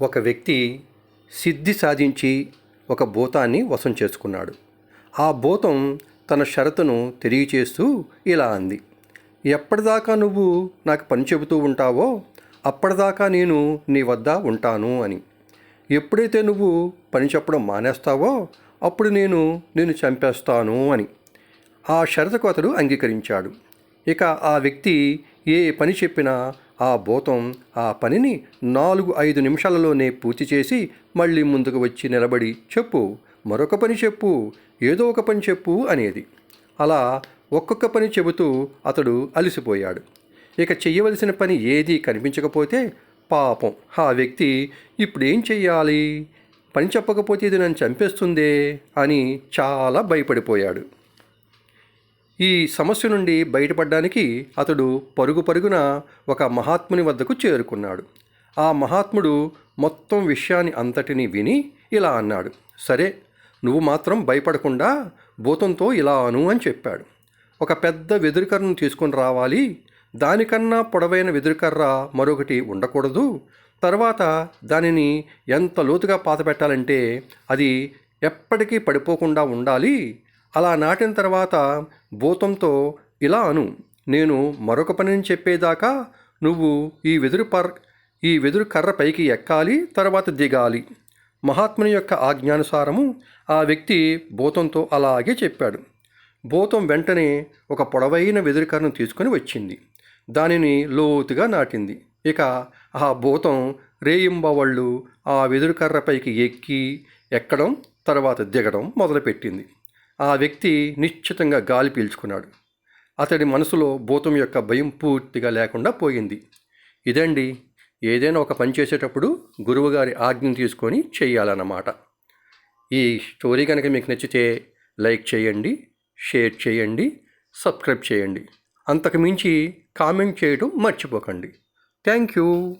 ఒక వ్యక్తి సిద్ధి సాధించి ఒక భూతాన్ని వశం చేసుకున్నాడు. ఆ భూతం తన షరతును తెలియచేస్తూ ఇలా అంది. ఎప్పటిదాకా నువ్వు నాకు పని చెబుతూ ఉంటావో అప్పటిదాకా నేను నీ వద్ద ఉంటాను అని. ఎప్పుడైతే నువ్వు పని చెప్పడం మానేస్తావో అప్పుడు నేను నిన్ను చంపేస్తాను అని. ఆ షరతుకు అతడు అంగీకరించాడు. ఇక ఆ వ్యక్తి ఏ పని చెప్పినా ఆ భూతం ఆ పనిని నాలుగు ఐదు నిమిషాలలోనే పూర్తి చేసి మళ్ళీ ముందుకు వచ్చి నిలబడి చెప్పు. మరొక పని చెప్పు. ఏదో ఒక పని చెప్పు అనేది. అలా ఒక్కొక్క పని చెబుతూ అతడు అలసిపోయాడు. ఇక చెయ్యవలసిన పని ఏదీ కనిపించకపోతే పాపం. ఆ వ్యక్తి ఇప్పుడేం చెయ్యాలి? పని చెప్పకపోతే ఇది నన్ను చంపేస్తుందే అని చాలా భయపడిపోయాడు. ఈ సమస్య నుండి బయటపడడానికి అతడు పరుగు పరుగున ఒక మహాత్ముని వద్దకు చేరుకున్నాడు. ఆ మహాత్ముడు మొత్తం విషయాన్ని అంతటిని విని ఇలా అన్నాడు సరే నువ్వు మాత్రం భయపడకుండా భూతంతో ఇలా అను అని చెప్పాడు. ఒక పెద్ద వెదురుకర్రను తీసుకొని రావాలి. దానికన్నా పొడవైన వెదురుకర్ర మరొకటి ఉండకూడదు. తర్వాత దానిని ఎంత లోతుగా పాత పెట్టాలంటే అది ఎప్పటికీ పడిపోకుండా ఉండాలి. అలా నాటిన తర్వాత భూతంతో ఇలా అను నేను మరొక పనిని చెప్పేదాకా నువ్వు ఈ వెదురు పర్ ఈ వెదురు కర్ర పైకి ఎక్కాలి తర్వాత దిగాలి. మహాత్ముని యొక్క ఆజ్ఞానుసారము ఆ వ్యక్తి భూతంతో అలాగే చెప్పాడు. భూతం వెంటనే ఒక పొడవైన వెదురు కర్రను తీసుకొని వచ్చింది. దానిని లోతుగా నాటింది. ఇక ఆ భూతం రేయింబవళ్ళు ఆ వెదురు కర్రపైకి ఎక్కి ఎక్కడం తర్వాత దిగడం మొదలుపెట్టింది. ఆ వ్యక్తి నిశ్చితంగా గాలి పీల్చుకున్నాడు. అతడి మనసులో భూతం యొక్క భయం పూర్తిగా లేకుండా పోయింది. ఇదండి ఏదైనా ఒక పని చేసేటప్పుడు గురువుగారి ఆజ్ఞను తీసుకొని చేయాలన్నమాట. ఈ స్టోరీ కనుక మీకు నచ్చితే లైక్ చేయండి షేర్ చేయండి సబ్స్క్రైబ్ చేయండి. అంతకు మించి కామెంట్ చేయడం మర్చిపోకండి. Thank you.